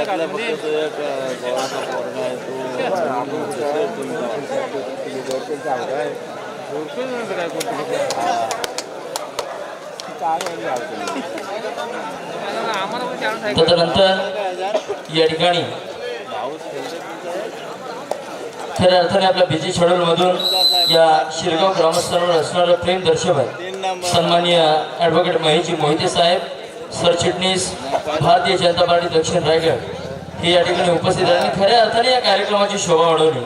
त्यातला फक्त तो एक अं, गोळाचा पोरगा आहे तो तदनंतर या ठिकाणी खऱ्या अर्थाने आपल्या बिझी शेड्यूल मधून या शिरगाव ग्रामस्थांवर असणारं प्रेम दर्शव आहे. सन्माननीय ॲडव्होकेट महेशजी मोहिते साहेब सरचिटणीस भारतीय जनता पार्टी दक्षिण रायगड हे या ठिकाणी उपस्थित आहे आणि खऱ्या अर्थाने या कार्यक्रमाची शोभा वाढवली.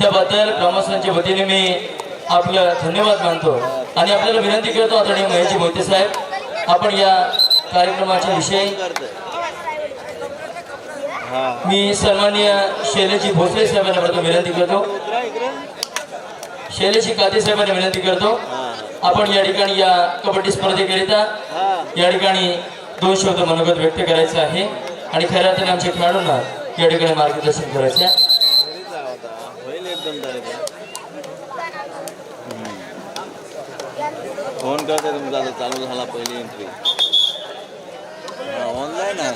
त्याबद्दल ग्रामस्थांच्या वतीने मी आपलं धन्यवाद मानतो. आणि आपल्याला विनंती करतो आदरणीय महेशजी मोहिते साहेब आपण या कार्यक्रमाच्या विषयी मी सन्मान्य शैलेजी भोसले साहेबांना प्रथम विनंती करतो. शैलेजी काते साहेबांना विनंती करतो. आपण या ठिकाणी या कबड्डी स्पर्धेकरिता या ठिकाणी दोन शब्द मनोगत व्यक्त करायचं आहे. आणि खऱ्या अर्थाने आमच्या खेळाडूंना या ठिकाणी मार्गदर्शन करायचं आहे फोन करते तुमचा आता चालू झाला पहिली एंट्री हा ऑनलाईन आहे.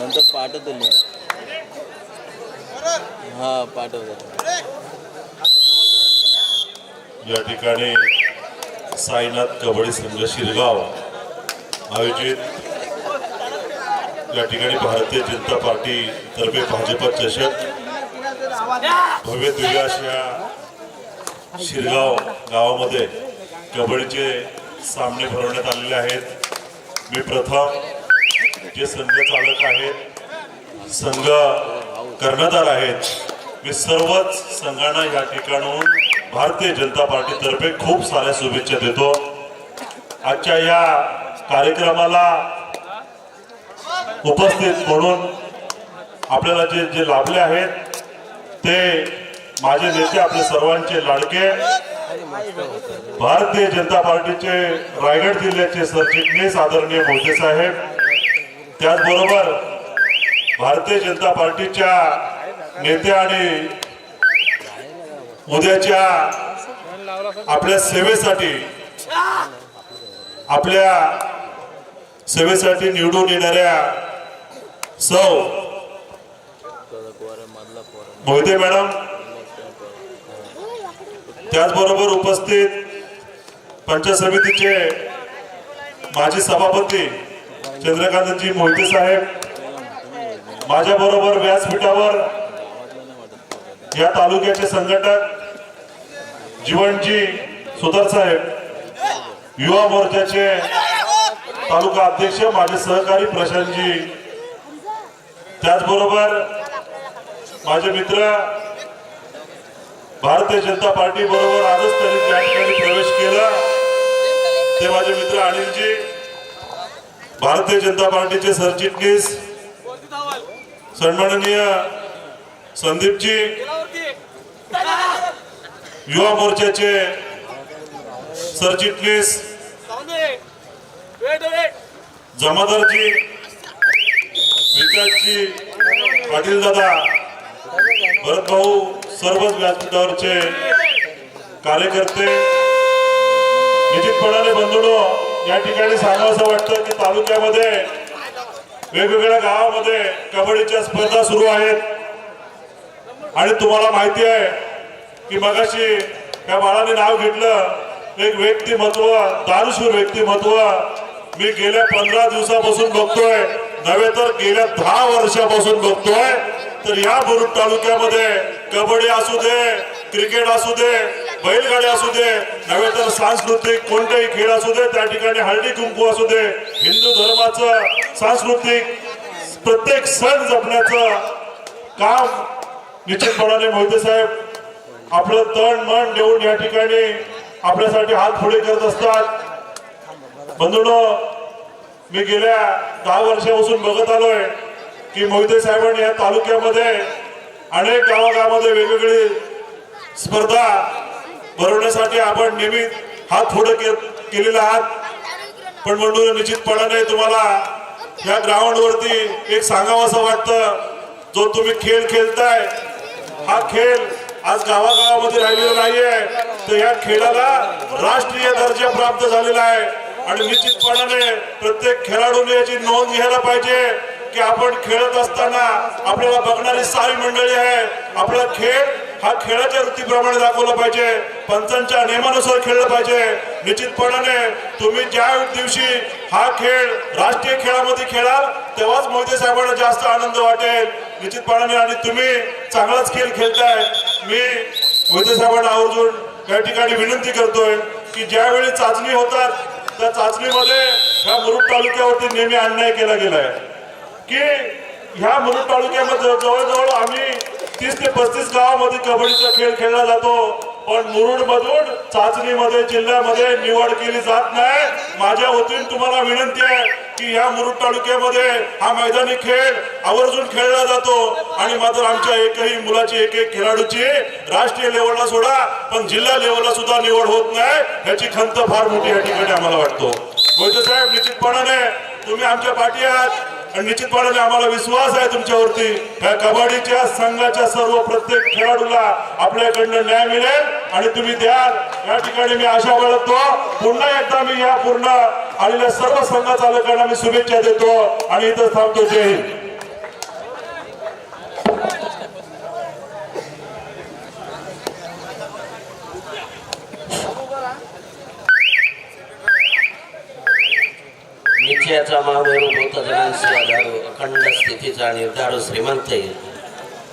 नंतर पाठवतो लिंक हा पाठवतो. या ठिकाणी साईनाथ कबड्डी संघ शिरगाव आयोजित या ठिकाणी भारतीय जनता पार्टी तर्फे भाजपा चषक भव्य दिव्य या शिरगाव गावामध्ये कबड्डीचे सामने भरवण्यात आलेले आहेत. मी प्रथम जे संघ चालक आहेत संघ कर्णधार आहेत मी सर्वच संघांना या ठिकाणून भारतीय जनता पार्टीतर्फे खूप साऱ्या शुभेच्छा देतो. आजच्या या कार्यक्रमाला उपस्थित म्हणून आपल्याला जे जे लाभले आहेत ते माझे नेते आपले सर्वांचे लाडके भारतीय जनता पार्टीचे रायगड जिल्ह्याचे सरचिटणीस आदरणीय मोदी साहेब त्याचबरोबर भारतीय जनता पार्टीच्या नेते आणि उद्याच्या आपल्या सेवेसाठी आपल्या सेवेसाठी निवडून येणाऱ्या सौ मोहिते मॅडम. त्याचबरोबर उपस्थित पंचायत समितीचे माजी सभापती चंद्रकांतजी मोहिते साहेब माझ्या बरोबर व्यासपीठावर या तालुक्याचे संघटक जीवनजी सुधार साहेब युवा मोर्चाचे तालुका अध्यक्ष माझे सहकारी प्रशांतजी त्याचबरोबर माझे मित्र भारतीय जनता पार्टी बरोबर आजच त्यांनी त्या ठिकाणी प्रवेश केला. ते माझे मित्र अनिलजी भारतीय जनता पार्टीचे सरचिटणीस सन्माननीय संदीपजी युवा मोर्चाचे सरचिटणीस जमादारजी विकासजी पाटील दादा भरत भाऊ सर्वच व्यासपीठावरचे कार्यकर्ते निश्चितपणाने बंधुडो या ठिकाणी सांगावं असं वाटतं की तालुक्यामध्ये वेगवेगळ्या गावामध्ये कबड्डीच्या स्पर्धा सुरू आहेत. आणि तुम्हाला माहिती आहे की मगाशी त्या बाळाने नाव घेतलं एक व्यक्तिमत्व दारुशूर व्यक्तिमत्व मी गेल्या पंधरा दिवसापासून बघतोय. नव्हे तर गेल्या दहा वर्षापासून बघतोय तर या बुरुड तालुक्यामध्ये कबड्डी असू दे क्रिकेट असू दे बैलगाडी असू दे नव्हे तर सांस्कृतिक कोणतेही खेळ असू दे त्या ठिकाणी हळदी कुंकू असू दे हिंदू धर्माचं सांस्कृतिक प्रत्येक सण जपण्याचं काम निश्चितपणाने मोहिते साहेब आपलं तण मन देऊन या ठिकाणी आपल्यासाठी हात पुढे करत असतात. बंधुनो मी गेल्या दहा वर्षापासून बघत आलोय की मोहिते साहेबांनी या तालुक्यामध्ये अनेक गावागावामध्ये वेगवेगळी स्पर्धा भरवण्यासाठी आपण नेहमी हात पुढे के- केलेला आहात. पण म्हणून निश्चितपणाने तुम्हाला या ग्राउंडवरती एक सांगावं असं वाटतं. जो तुम्ही खेळ खेळताय हा खेळ आज गावागावामध्ये राहिलेला नाहीये. तर या खेळाला राष्ट्रीय दर्जा प्राप्त झालेला आहे. आणि निश्चितपणाने प्रत्येक खेळाडूने याची नोंद घ्यायला पाहिजे की आपण खेळत असताना आपल्याला बघणारी सारी मंडळी आहे. आपला खेळ हा खेळाच्या वृत्तीप्रमाणे दाखवला पाहिजे. पंचांच्या नियमानुसार खेळलं पाहिजे. निश्चितपणाने तुम्ही ज्या दिवशी हा खेळ राष्ट्रीय खेळामध्ये खेळाल तेव्हाच मोदी साहेबांना जास्त आनंद वाटेल. निश्चितपणाने आणि तुम्ही चांगलाच खेळ खेळताय. मी मोदी साहेबांना आवर्जून या ठिकाणी विनंती करतोय की ज्यावेळी चाचणी होतात त्या चाचणीमध्ये ह्या मुरुड तालुक्यावरती नेहमी अन्याय केला गेलाय. की ह्या मुरुड तालुक्यामध्ये जवळजवळ आम्ही तीस ते पस्तीस गावामध्ये कबड्डीचा खेळ खेळला जातो पण मुरुड मधून चाचणीमध्ये जिल्ह्यामध्ये निवड केली जात नाही. माझ्या वतीने तुम्हाला विनंती आहे की ह्या मुरुड तालुक्यामध्ये हा मैदानी खेळ आवर्जून खेळला जातो. आणि मात्र आमच्या एकही मुलाची एक एक खेळाडूची राष्ट्रीय लेवलला सोडा पण जिल्हा लेवलला सुद्धा निवड होत नाही ह्याची खंत फार मोठी या ठिकाणी आम्हाला वाटतो. मोहिते साहेब निश्चितपणाने तुम्ही आमच्या पाठी आहात. आणि निश्चितपणाने आम्हाला विश्वास आहे तुमच्यावरती. या कबड्डीच्या संघाच्या सर्व प्रत्येक खेळाडूला आपल्याकडनं न्याय मिळेल आणि तुम्ही द्याल. या ठिकाणी मी आशा बाळगतो पुन्हा एकदा मी या पूर्ण आलेल्या सर्व संघ चालकांना मी शुभेच्छा देतो आणि इथं थांबतो. जय हिंद. विषयाचा महामेरू होत जगन्सी आधारू अखंड स्थितीचा निर्धारू श्रीमंत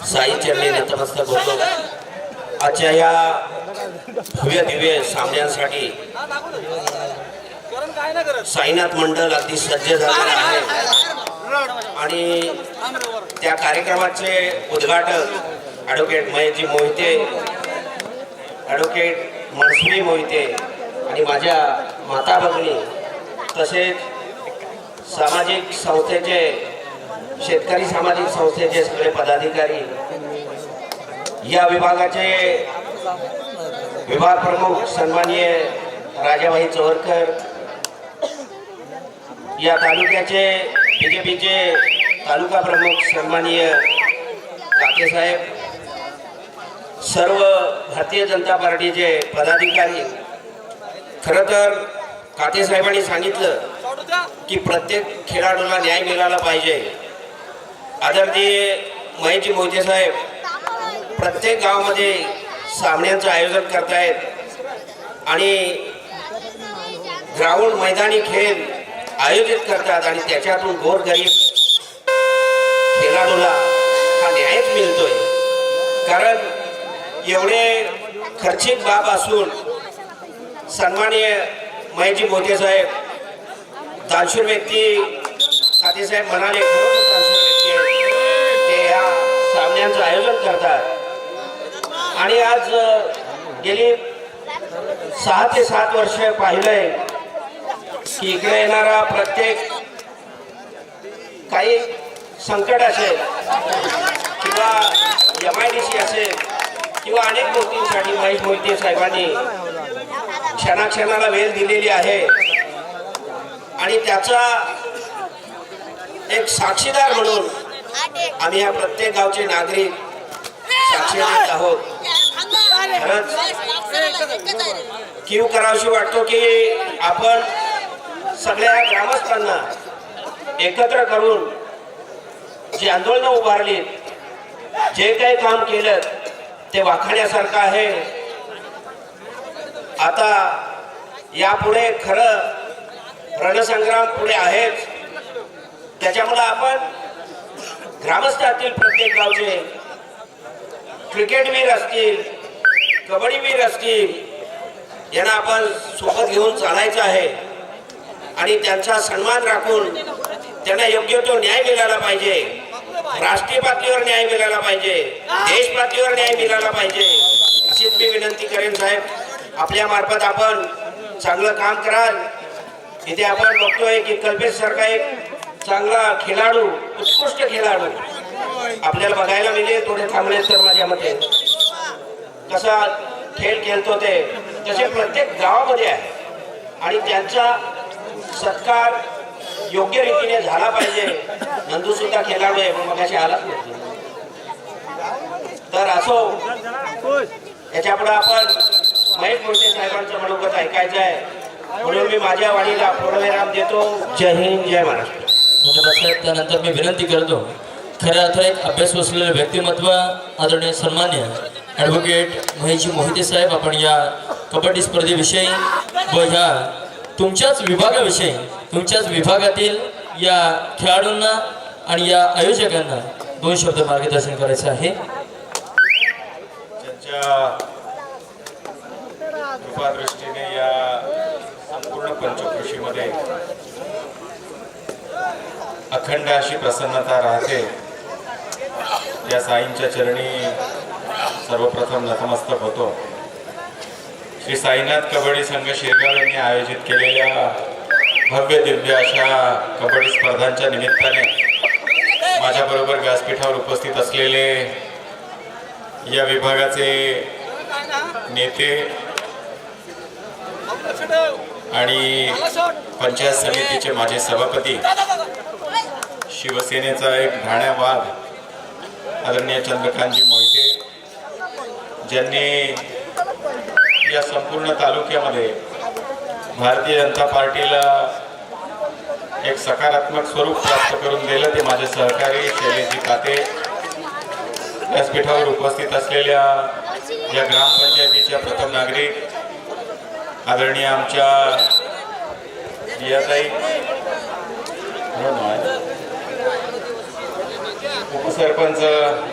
साईचरणी नतमस्तक होतो. आजच्या या भव्य दिव्य सामन्यांसाठी साईनाथ मंडळ अगदी सज्ज झालेलं आहे. आणि त्या कार्यक्रमाचे उद्घाटक ॲडव्होकेट महेशजी मोहिते ॲडव्होकेट मनसुरी मोहिते आणि माझ्या माता भगिनी तसेच सामाजिक संस्थेचे शेतकरी सामाजिक संस्थेचे सगळे पदाधिकारी या विभागाचे विभाग प्रमुख सन्माननीय राजाबाई चोरकर या तालुक्याचे बीजेपीचे तालुका प्रमुख सन्माननीय काकेसाहेब सर्व भारतीय जनता पार्टीचे पदाधिकारी खरं तर कातेसाहेबांनी सांगितलं की प्रत्येक खेळाडूला न्याय मिळाला पाहिजे. आदरणीय महेशजी मोहिते साहेब प्रत्येक गावामध्ये सामन्यांचं आयोजन करतायत आणि ग्राउंड मैदानी खेळ आयोजित करतात आणि त्याच्यातून गोरगरीब खेळाडूला हा न्यायच मिळतोय. कारण एवढे खर्चिक बाब असून सन्माननीय महेशजी मोठे साहेब दानशूर व्यक्ती साहेब म्हणाले व्यक्ती ते या सामन्यांचं आयोजन करतात. आणि आज गेली सहा ते सात वर्ष पाहिलंय की इकडे येणारा प्रत्येक काही संकट असेल किंवा एम आय डी सी असेल किंवा अनेक गोष्टींसाठी महेश मोहिते साहेबांनी क्षणाक्षणाला वेळ दिलेली आहे. आणि त्याचा एक साक्षीदार म्हणून आम्ही या प्रत्येक गावचे नागरिक साक्षीदार आहोत. खरंच कीव करावशी वाटतो की आपण सगळ्या ग्रामस्थांना एकत्र करून जी आंदोलनं उभारली जे काही काम केलं ते वाखाण्यासारखं आहे. आता यापुढे खरं रणसंग्राम पुढे आहेच त्याच्यामुळं आपण ग्रामस्थातील प्रत्येक गावचे क्रिकेटवीर असतील कबड्डीवीर असतील यांना आपण सोबत घेऊन चालायचं आहे. आणि त्यांचा सन्मान राखून त्यांना योग्य तो न्याय मिळाला पाहिजे. राष्ट्रीय पातळीवर न्याय मिळाला पाहिजे. देश पातळीवर न्याय मिळाला पाहिजे. अशीच मी विनंती करेन साहेब. आपल्या मार्फत आपण चांगलं काम कराल. इथे आपण बघतोय की कल्पेश सारखा एक चांगला खेळाडू उत्कृष्ट खेळाडू. आपल्याला बघायला मिळेल थोडे थांबले तर माझ्या मते कसा खेळ खेळतो ते. तसे प्रत्येक गावामध्ये आहे. आणि त्यांचा सत्कार योग्य रीतीने झाला पाहिजे. नंदू सुद्धा खेळाडू आहे मग मगाशी आलाच तर असो याच्यापुढे आपण महेश मोठे साहेबांचं मनोगत ऐकायचं आहे? म्हणून मी माझ्या वाणीला पूर्णविराम देतो. जय हिंद जय महाराष्ट्र. धन्यवाद त्यानंतर मी विनंती करतो. खऱ्या अर्थाने एक अभ्यास असलेलं व्यक्तिमत्व आदरणीय सन्मान्य ॲडव्होकेट महेशजी मोहिते साहेब आपण या कबड्डी स्पर्धेविषयी व ह्या तुमच्याच विभागाविषयी तुमच्याच विभागातील या खेळाडूंना आणि या आयोजकांना दोन शब्द मार्गदर्शन करायचं आहे. संपूर्ण पंचकृषीमध्ये अखंड अशी प्रसन्नता राहते. या साईंच्या चरणी सर्वप्रथम नतमस्तक होतो. श्री साईनाथ कबड्डी संघ शेगाव यांनी आयोजित केलेल्या भव्य दिव्य अशा कबड्डी स्पर्धांच्या निमित्ताने माझ्याबरोबर व्यासपीठावर उपस्थित असलेले या विभागाचे नेते आणि पंचायत समितीचे माझे सभापती शिवसेनेचा एक ढाण्या वाघ आदरणीय चंद्रकांतजी मोहिते ज्यांनी या संपूर्ण तालुक्यामध्ये भारतीय जनता पार्टीला एक सकारात्मक स्वरूप प्राप्त करून दिलं. ते माझे सहकारी शैलेशजी काते व्यासपीठावर उपस्थित असलेल्या या ग्रामपंचायतीच्या प्रथम नागरिक आदरणीय आमच्या जियाताई. हो म्हणून उपसरपंच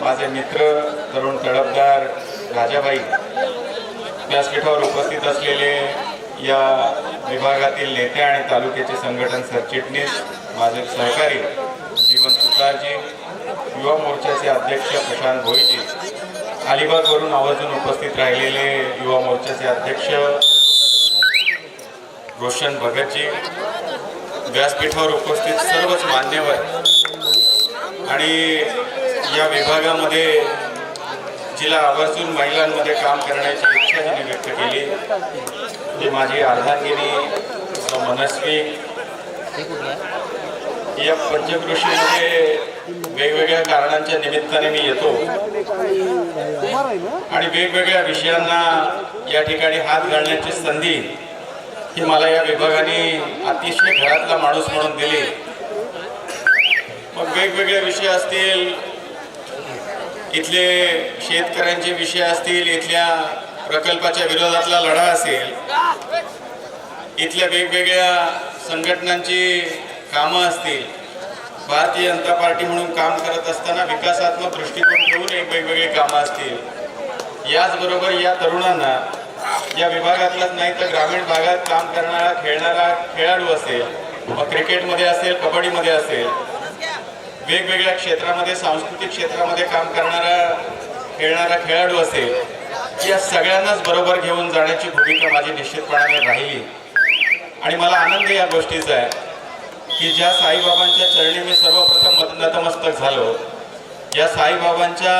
माझे मित्र तरुण तडफदार राजाबाई. व्यासपीठावर उपस्थित असलेले या विभागातील नेते आणि तालुक्याचे संघटन सरचिटणीस माझे सहकारी जीवन सुतारजी युवा मोर्चाचे अध्यक्ष प्रशांत भोईजी. अलिबागवरून आवर्जून उपस्थित राहिलेले युवा मोर्चाचे अध्यक्ष रोशन भगतजी व्यासपीठावर उपस्थित सर्वच मान्यवर आणि या विभागामध्ये जिला आवर्जून महिलांमध्ये काम करण्याची इच्छा जिने व्यक्त केली. ती माझी आधारगिरी मनस्वी. या पंचकृषीमध्ये वेगवेगळ्या कारणांच्या निमित्ताने मी येतो. आणि वेगवेगळ्या विषयांना या ठिकाणी हात घालण्याची संधी ही मला या विभागाने अतिशय घरातला माणूस म्हणून दिली. मग वेगवेगळे विषय असतील इथले शेतकऱ्यांचे विषय असतील इथल्या प्रकल्पाच्या विरोधातला लढा असेल इथल्या वेगवेगळ्या संघटनांची कामं असतील भारतीय जनता पार्टी म्हणून काम करत असताना विकासात्मक दृष्टिकोन ठेवून एक वेगवेगळी कामं असतील. याचबरोबर या तरुणांना या विभागातलाच नाही तर ग्रामीण भागात काम करणारा खेळणारा खेळाडू असेल मग क्रिकेटमध्ये असेल कबड्डीमध्ये असेल वेगवेगळ्या क्षेत्रामध्ये सांस्कृतिक क्षेत्रामध्ये काम करणारा खेळणारा खेळाडू असेल या सगळ्यांनाच बरोबर घेऊन जाण्याची भूमिका माझी निश्चितपणाने राहिली. आणि मला आनंद या गोष्टीचा आहे की ज्या साईबाबांच्या चरणी मी सर्वप्रथम मत- नतमस्तक झालो. या साईबाबांच्या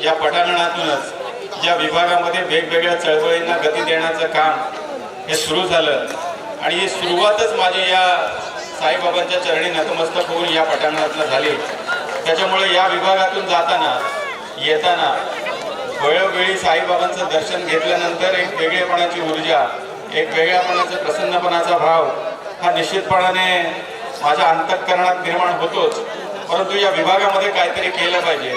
या पटांगणातूनच या विभागामध्ये वेगवेगळ्या चळवळींना गती देण्याचं काम हे सुरू झालं. आणि ही सुरुवातच माझी या साईबाबांच्या चरणी नतमस्तक होऊन या पटांगणातनं झाली. त्याच्यामुळे या विभागातून जाताना येताना वेळोवेळी साईबाबांचं दर्शन घेतल्यानंतर एक वेगळेपणाची ऊर्जा एक वेगळ्यापणाचा प्रसन्नपणाचा भाव हा निश्चितपणाने माझ्या अंतःकरणात निर्माण होतोच. परंतु या विभागामध्ये काहीतरी केलं पाहिजे.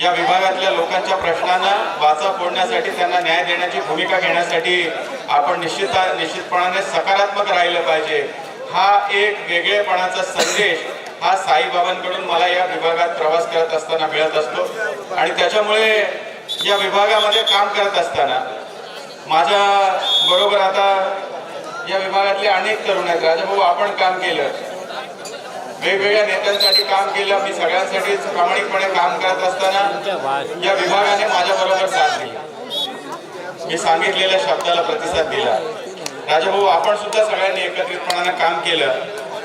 या विभागातल्या लोकांच्या प्रश्नांना वाचा फोडण्यासाठी त्यांना न्याय देण्याची भूमिका घेण्यासाठी आपण निश्चित निश्चितपणाने सकारात्मक राहिलं पाहिजे. हा एक वेगळेपणाचा संदेश हा साईबाबांकडून मला या विभागात प्रवास करत असताना मिळत असतो. आणि त्याच्यामुळे या विभागामध्ये काम करत असताना माझ्या बरोबर आता या विभागातले अनेक तरुण आहेत. राजाभाऊ आपण काम केलं. वेगवेगळ्या नेत्यांसाठी काम केलं. मी सगळ्यांसाठी प्रामाणिकपणे काम करत असताना या विभागाने माझ्या बरोबर साथ दिली. मी सांगितलेल्या शब्दाला प्रतिसाद दिला. राजाभाऊ आपण सुद्धा सगळ्यांनी एकत्रितपणाने काम केलं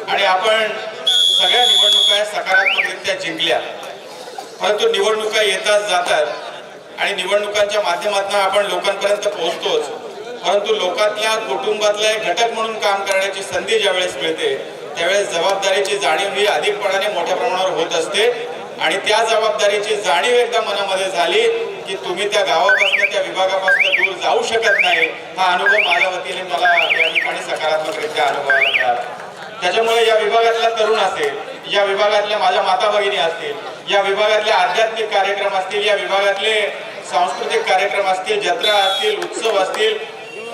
आणि आपण सगळ्या निवडणुका सकारात्मकरित्या जिंकल्या. परंतु निवडणुका येतात जातात आणि निवडणुकांच्या माध्यमातून आपण लोकांपर्यंत पोहोचतोच. परंतु लोकातल्या कुटुंबातला एक घटक म्हणून काम करण्याची संधी ज्यावेळेस मिळते त्यावेळेस जबाबदारीची जाणीव ही अधिकपणाने मोठ्या प्रमाणावर होत असते. आणि त्या जबाबदारीची जाणीव एकदा मनामध्ये झाली की तुम्ही त्या गावापासून त्या विभागापासून दूर जाऊ शकत नाही. हा अनुभव माझ्या वतीने मला या ठिकाणी सकारात्मकरित्या अनुभवायला मिळाला. त्याच्यामुळे या विभागातला तरुण असेल या विभागातल्या माझ्या माता भगिनी असतील या विभागातले आध्यात्मिक कार्यक्रम असतील या विभागातले सांस्कृतिक कार्यक्रम असतील जत्रा असतील उत्सव असतील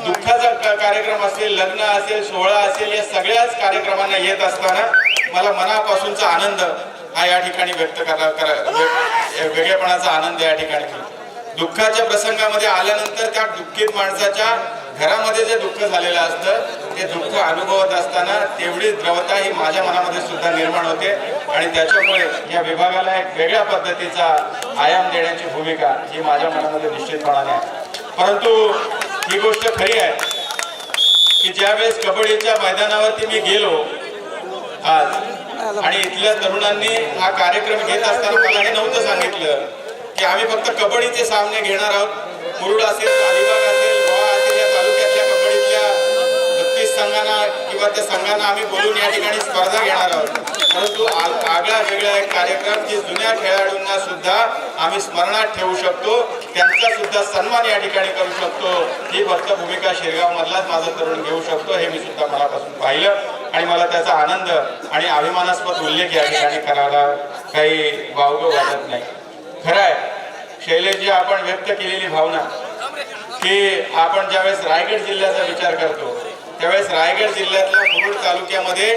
दुःखाचा कार्यक्रम असेल लग्न असेल सोहळा असेल या सगळ्याच कार्यक्रमांना येत असताना मला मनापासूनचा आनंद हा या ठिकाणी व्यक्त करा करा- वेगळेपणाचा आनंद या ठिकाणी दुःखाच्या प्रसंगामध्ये आल्यानंतर त्या दुःखित माणसाच्या घरामध्ये जे दुःख झालेलं असतं ते दुःख अनुभवत असताना तेवढी द्रवता ही माझ्या मनामध्ये सुद्धा निर्माण होते आणि त्याच्यामुळे या विभागाला एक वेगळ्या पद्धतीचा आयाम देण्याची भूमिका ही माझ्या मनामध्ये निश्चितपणाने आहे. परंतु ही गोष्ट खरी आहे की ज्यावेळेस कबड्डीच्या मैदानावरती मी गेलो आज आणि इथल्या तरुणांनी हा कार्यक्रम घेत असताना मला हे नव्हतं सांगितलं की आम्ही फक्त कबड्डीचे सामने घेणार आहोत. मुरुड असेल अलिबाग असेल गोवा असेल या तालुक्यातल्या कबड्डीतल्या बत्तीस संघांना किंवा त्या संघांना आम्ही बोलून या ठिकाणी स्पर्धा घेणार आहोत. परंतु आगळा वेगळा एक कार्यक्रम जे जुन्या खेळाडूंना सुद्धा आम्ही स्मरणात ठेवू शकतो. त्यांचा सुद्धा सन्मान या ठिकाणी करू शकतो. ही फक्त भूमिका शिरगाव मधलाच माझा तरुण घेऊ शकतो हे मी सुद्धा मनापासून पाहिलं. आणि मला त्याचा आनंद आणि अभिमानास्पद उल्लेख या ठिकाणी करायला काही वावग वाटत नाही. खरं आहे शैलेशजी आपण व्यक्त केलेली भावना की आपण ज्यावेळेस रायगड जिल्ह्याचा विचार करतो त्यावेळेस रायगड जिल्ह्यातल्या मुरुड तालुक्यामध्ये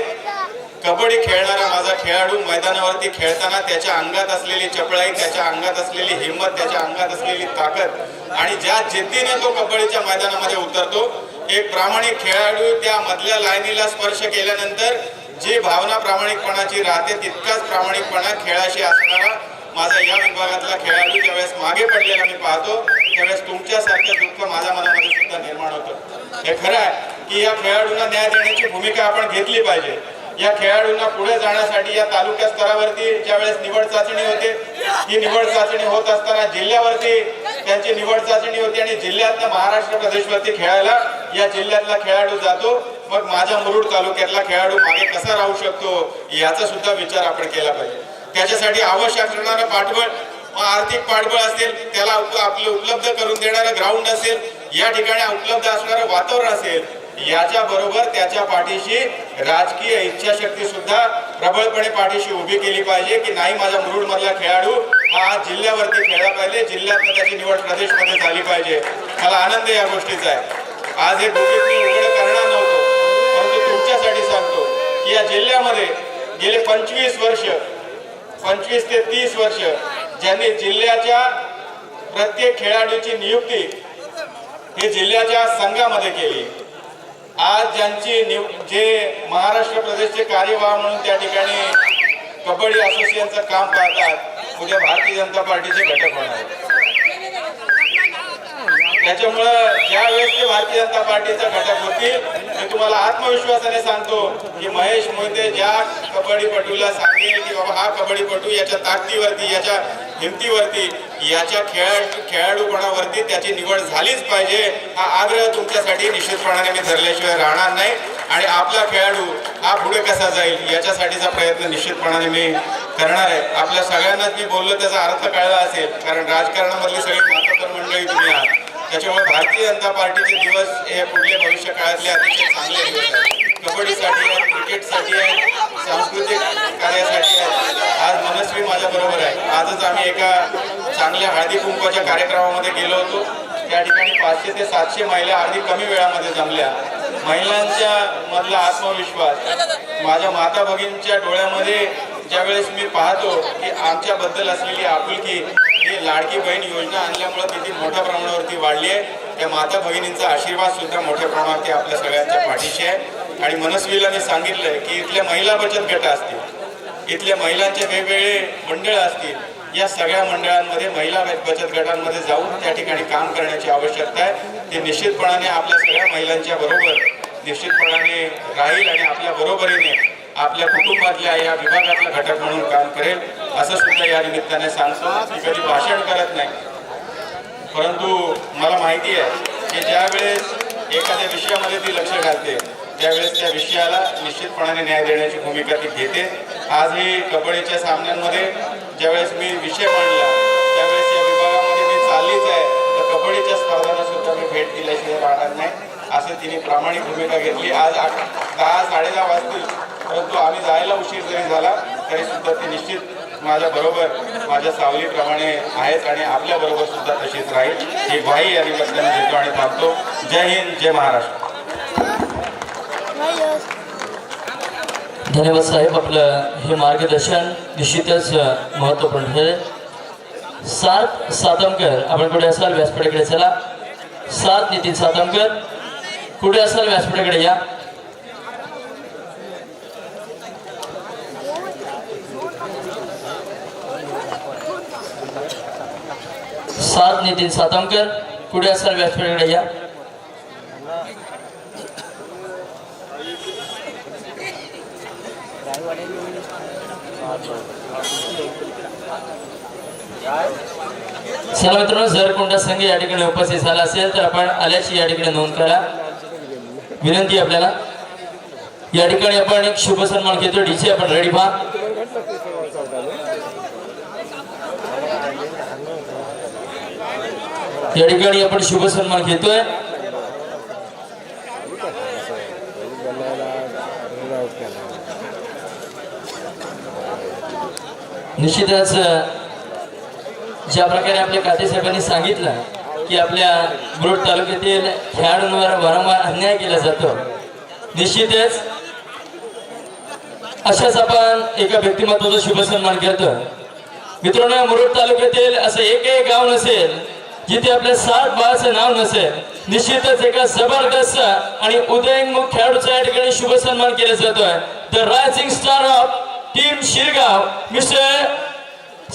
कबड्डी खेळणारा माझा खेळाडू मैदानावरती खेळताना त्याच्या अंगात असलेली चपळाई त्याच्या अंगात असलेली हिंमत त्याच्या अंगात असलेली ताकद आणि ज्या जिद्दीने तो कबड्डीच्या मैदानामध्ये उतरतो एक प्रामाणिक खेळाडू त्या मधल्या लाईनीला स्पर्श केल्यानंतर जी भावना प्रामाणिकपणाची राहते तितकाच प्रामाणिकपणा खेळाशी असणारा माझा या विभागातला खेळाडू ज्यावेळेस मागे पडलेला मी पाहतो त्यावेळेस तुमच्यासारखं दुःख माझ्या मनामध्ये सुद्धा निर्माण होतं. हे खरं आहे की या खेळाडूंना न्याय देण्याची भूमिका आपण घेतली पाहिजे. या खेळाडूंना पुढे जाण्यासाठी या तालुक्या स्तरावरती ज्यावेळेस निवड चाचणी होते ही निवड चाचणी होत असताना जिल्ह्यावरती त्यांची निवड चाचणी होती आणि जिल्ह्यातल्या महाराष्ट्र प्रदेशवरती खेळायला या जिल्ह्यातला खेळाडू जातो. मग माझ्या मुरुड तालुक्यातला खेळाडू मागे कसा राहू शकतो याचा सुद्धा विचार आपण केला पाहिजे. त्याच्यासाठी आवश्यक असणारं पाठबळ आर्थिक पाठबळ असेल त्याला आपलं उपलब्ध करून देणारं ग्राउंड असेल या ठिकाणी उपलब्ध असणारं वातावरण असेल याच्या बरोबर त्याच्या पाठीशी राजकीय इच्छाशक्ती सुद्धा प्रबळपणे पाठीशी उभी केली पाहिजे की नाही माझा मुरुड मधला खेळाडू हा जिल्ह्यावरती खेळला पाहिजे जिल्ह्यात त्याची निवड प्रदेशमध्ये झाली पाहिजे. मला आनंद या गोष्टीचा आहे. आज हे गुपित उघड करणार नव्हतो परंतु तुमच्यासाठी सांगतो की या जिल्ह्यामध्ये गेले पंचवीस वर्ष पंचवीस ते तीस वर्ष ज्यांनी जिल्ह्याच्या प्रत्येक खेळाडूची नियुक्ती हे जिल्ह्याच्या संघामध्ये केली. आज ज्यांची निव जे महाराष्ट्र प्रदेशचे कार्यवाह म्हणून त्या ठिकाणी कबड्डी असोसिएशनचं काम पाहतात उद्या भारतीय जनता पार्टीचे घटक होणार त्याच्यामुळं ज्यावेळेस ते भारतीय जनता पार्टीचा घटक होतील मी तुम्हाला आत्मविश्वासाने सांगतो की महेश मोहिते ज्या कबड्डीपटूला सांगेल की बाबा हा कबड्डीपटू याच्या ताकदीवरती याच्या हिमतीवरती याच्या खेळा खेळाडूपणावरती त्याची निवड झालीच पाहिजे. हा आग्रह तुमच्यासाठी निश्चितपणाने मी धरल्याशिवाय राहणार नाही. आणि आपला खेळाडू हा पुढे कसा जाईल याच्यासाठीचा प्रयत्न निश्चितपणाने मी करणार आहे. आपल्या सगळ्यांनाच मी बोललो त्याचा अर्थ कळला असेल. कारण राजकारणामधली सगळी मातबर मंडळी तुम्ही आहात. त्याच्यामुळे भारतीय जनता पार्टीचे दिवस हे पुढले भविष्य काळातले अतिशय चांगले दिवस आहेत. कबड्डीसाठी आहेत क्रिकेटसाठी आहेत सांस्कृतिक कार्यासाठी आहेत आज मनस्वी माझ्याबरोबर आहे. आजच आम्ही एका चांगल्या हळदी कुंकवाच्या कार्यक्रमामध्ये गेलो होतो. त्या ठिकाणी पाचशे ते सातशे महिला अगदी कमी वेळामध्ये जमल्या. महिलांच्या मधला आत्मविश्वास माझ्या माता भगिनींच्या डोळ्यामध्ये ज्यावेळेस मी पाहतो की आमच्याबद्दल असलेली आपुलकी ही लाडकी बहीण योजना आणल्यामुळं किती मोठ्या प्रमाणावरती वाढली आहे. त्या माता भगिनींचा आशीर्वाद सुद्धा मोठ्या प्रमाणावरती आपल्या सगळ्यांच्या पाठीशी आहे. आणि मनस्वीला मी सांगितलंय की इथल्या महिला बचत गट असतील इथल्या महिलांचे वेगवेगळे मंडळ असतील या सगळ्या मंडळांमध्ये महिला बचत गटांमध्ये जाऊन त्या ठिकाणी काम करण्याची आवश्यकता आहे. ते निश्चितपणाने आपल्या सगळ्या महिलांच्या बरोबर निश्चितपणाने राहील आणि आपल्या बरोबरीने आपल्या कुटुंबातल्या या विभागातला घटक म्हणून काम करेल असं सुद्धा या निमित्ताने सांगतो. मी कधी भाषण करत नाही. परंतु मला माहिती आहे की ज्यावेळेस एखाद्या विषयामध्ये ती लक्ष घालते त्यावेळेस त्या विषयाला निश्चितपणाने न्याय देण्याची भूमिका ती घेते. आज ही कबड्डीच्या सामन्यांमध्ये ज्यावेळेस मी विषय मांडला त्यावेळेस या विभागामध्ये मी चाललीच आहे तर कबड्डीच्या स्पर्धांना सुद्धा मी भेट दिल्याशिवाय राहणार नाही असं तिने प्रामाणिक भूमिका घेतली. आज आठ दहा साडेदहा वाजतील परंतु आम्ही जायला उशीर जरी झाला तरी सुद्धा निश्चित माझ्या बरोबर माझ्या सावलीप्रमाणे आहेत आणि आपल्या बरोबर सुद्धा तशीच राहील. ही ग्वाही या निमित्ताने देतो आणि थांबतो. जय हिंद जय महाराष्ट्र. हो. धन्यवाद साहेब आपलं हे मार्गदर्शन निश्चितच महत्त्वपूर्ण आहे. सात सातमकर आपण कुठे असाल व्यासपीठाकडे चला. सात नितीन सातमकर कुठे असाल व्यासपीठाकडे या. सात नितीन सातमकर कुठे असाल व्यासपीठाकडे या. चला मित्रांनो जर कोणता संघ या ठिकाणी उपस्थित झाला असेल तर आपण आल्याची या ठिकाणी नोंद करा. विनंती आपल्याला. या ठिकाणी आपण एक शुभ सन्मान घेतो डीचे आपण रेडी पहा. या ठिकाणी आपण शुभ सन्मान घेतोय. निश्चितच ज्या प्रकारे आपल्या काते साहेबांनी सांगितलं की आपल्या मुरुड तालुक्यातील खेळाडूंवर वारंवार अन्याय केला जातो निश्चितच अशाच आपण एका व्यक्तिमत्वाचा शुभ सन्मान करतो. मित्रांनो मुरुड तालुक्यातील असं एकही गाव नसेल जिथे आपल्या सात बाळाचं नाव नसेल निश्चितच एका जबरदस्त आणि उदयनमुख खेळाडूचा या ठिकाणी शुभ सन्मान केला जातोय. The rising star of team Shirgaon mister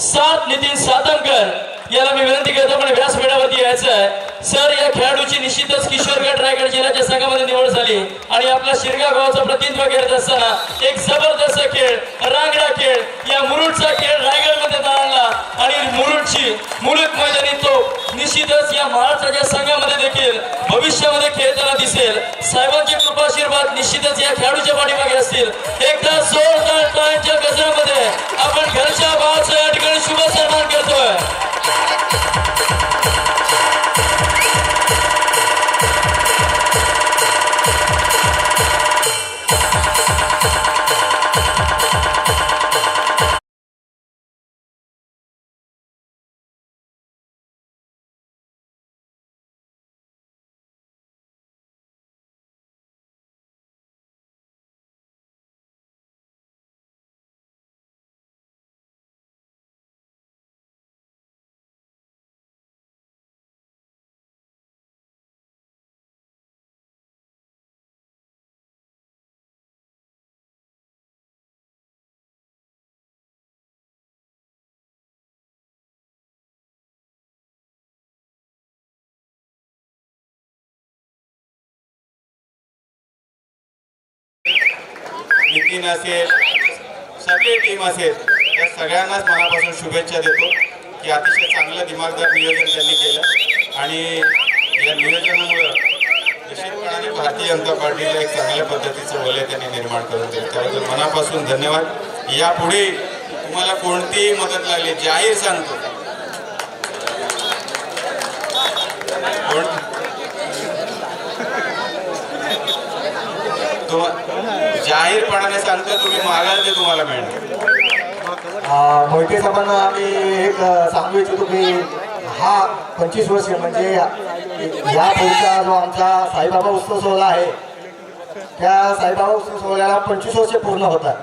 सात नितीन सातमकर याला मी विनंती करतो पण व्यासपीठावरती यायचं आहे. सर या खेळाडूची निश्चितच किशोरगड रायगड जिल्ह्याच्या संघामध्ये निवड झाली. आणि आपला शिरगाव गावाचं प्रतिनिधित्व करत असताना एक जबरदस्त खेळ रांगडा खेळ या मुरुडचा खेळ रायगडमध्ये आणला आणि मुरुडची मुलुक मैदानी तो निश्चितच या महाराष्ट्राच्या संघामध्ये देखील भविष्यामध्ये खेळताना दिसेल. साहेबांचे कृपाशीर्वाद निश्चितच या खेळाडूच्या पाठीमागे असतील. एकदा जोरदार टाळ्यांच्या गजरामध्ये आपण घरच्या भावाचा या ठिकाणी शुभ नितीन असेल सगळी टीम असेल त्या सगळ्यांनाच मनापासून शुभेच्छा देतो की अतिशय चांगलं दिमागदार नियोजन त्यांनी केलं. आणि या नियोजनामुळं निश्चितपणाने भारतीय जनता पार्टीला एक चांगल्या पद्धतीचं वलय त्यांनी निर्माण करून दिलं. त्याबद्दल मनापासून धन्यवाद. यापुढे तुम्हाला कोणतीही मदत लागली जाहीर सांगतो. कोण? जाहीरपणाने सांगतो तुम्ही मागाल ते तुम्हाला मिळणार. आ, मोहिते साहेबांना आम्ही एक सांगू इच्छितो की हा पंचवीस वर्ष म्हणजे या पुढचा जो आमचा साईबाबा उत्सव सोहळा आहे त्या साईबाबा उत्सव सोहळ्याला पंचवीस वर्ष पूर्ण होतात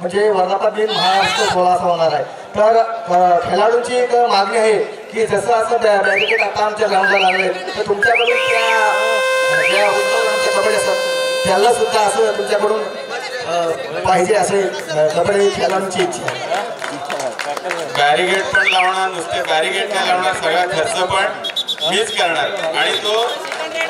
म्हणजे वर्धापन दिन महाराष्ट्र सोहळा असा होणार आहे. तर खेळाडूंची एक मागणी आहे की जसं असं बॅ बॅरिकेड आता आमच्या ग्राउंडला लागले तर तुमच्याकडून त्या ज्या त्याला सुद्धा असं तुमच्याकडून पाहिजे असे कपडे कबड्डी खेळाडूंची इच्छा आहे. बॅरिगेट पण लावणार नुसते बॅरिगेट नाही लावणार सगळा खर्च पण मीच करणार. आणि तो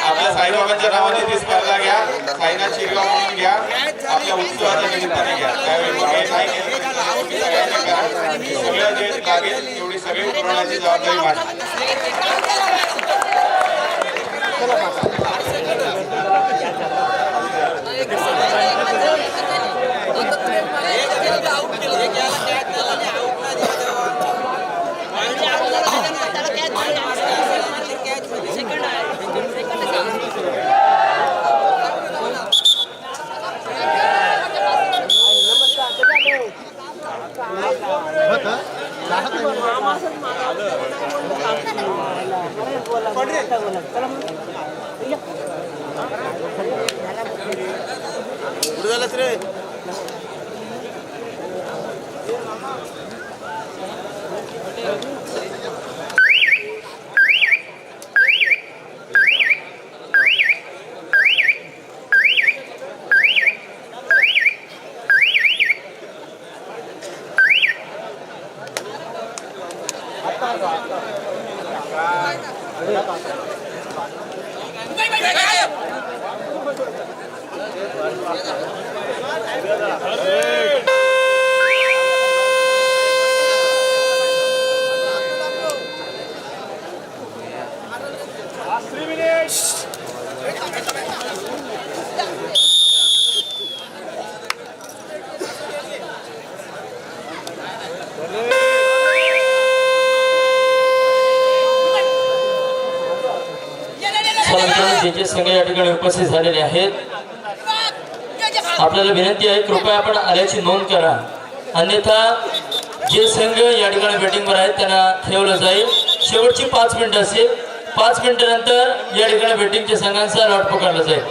आपल्या साईबाबांच्या नावाने ती स्पर्धा घ्या साईनाथ शिरगाव म्हणून घ्या आपल्या उत्सवाच्या निमित्ताने घ्या. त्यावेळी मग नाही केलं? तरी करा सगळं जे लागेल एवढी सगळी पुरवण्याची जबाबदारी माझी. झालाच रे जे संघ या ठिकाणी उपस्थित झालेले आहेत. आपल्याला विनंती आहे कृपया आपण आल्याची नोंद करा. अन्यथा जे संघ या ठिकाणी बॅटिंगवर आहेत त्यांना ठेवलं जाईल. शेवटची पाच मिनिटं असेल. पाच मिनिटानंतर या ठिकाणी बॅटिंगच्या संघांचा लॉट पकडला जाईल.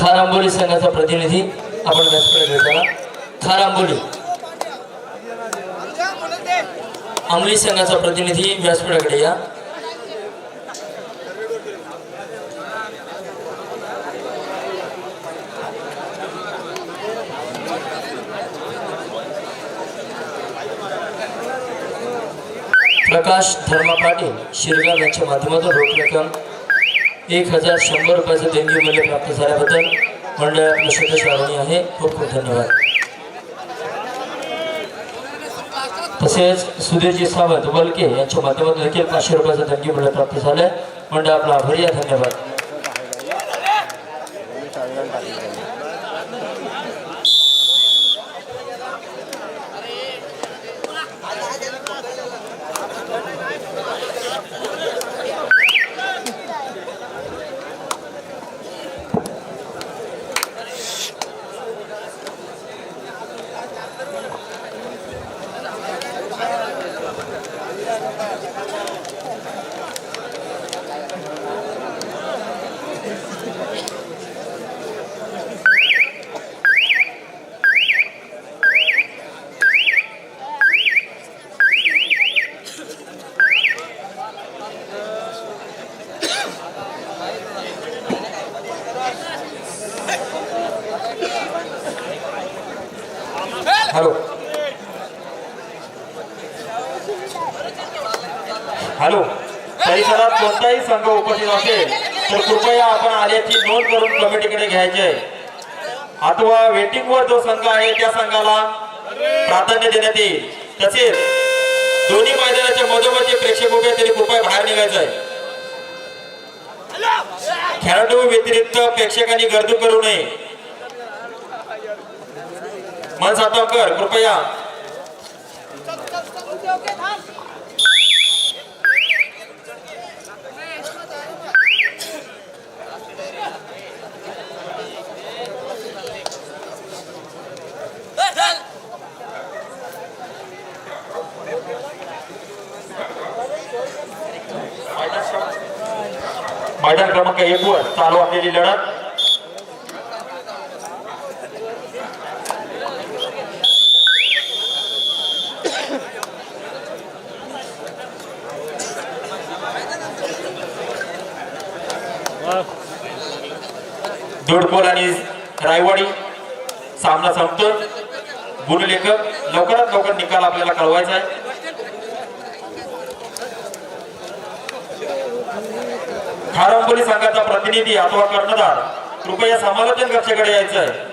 थार संघाचा प्रतिनिधी आपण व्यासपीठाकडे चला. थार अंमली संघाचा प्रतिनिधी व्यासपीठाकडे या. प्रकाश धर्मा पाटील शिरगाव यांच्या माध्यमातून रोख रक्कम एक हजार शंभर रुपयाचं देणगी मूल्य प्राप्त झाल्याबद्दल मंडळ आपलं श्रावणी आहे. खूप खूप धन्यवाद. तसेच सुधीरजी सावंत वलके यांच्या माध्यमातून देखील पाचशे रुपयाचं देणगी मूल्य प्राप्त झालंय. मंडळ आपला आभारी आहे. धन्यवाद हॅलो हॅलो परिसरात कोणताही संघ उपस्थित असेल तर कृपया आपण आल्याची नोंद करून कमिटीकडे घ्यायचे. अथवा वेटिंगवर जो संघ आहे त्या संघाला प्राधान्य देण्यात येईल. तसेच दोन्ही मैदानाच्या मधोमध प्रेक्षक उभे तरी कृपया बाहेर निघायचं आहे खेळाडू व्यतिरिक्त प्रेक्षकांनी गर्दी करू नये. मन सातवकर कृपया. मैदान क्रमांक एक वर चालू असलेली लढत. दोडकोल आणि रायवाडी सामना संपतो गुरुलेखक लवकरात लवकर निकाल आपल्याला कळवायचा आहे. खारंबोली संघाचा प्रतिनिधी अथवा कर्णधार कृपया समालोचन कक्षाकडे यायचं. आहे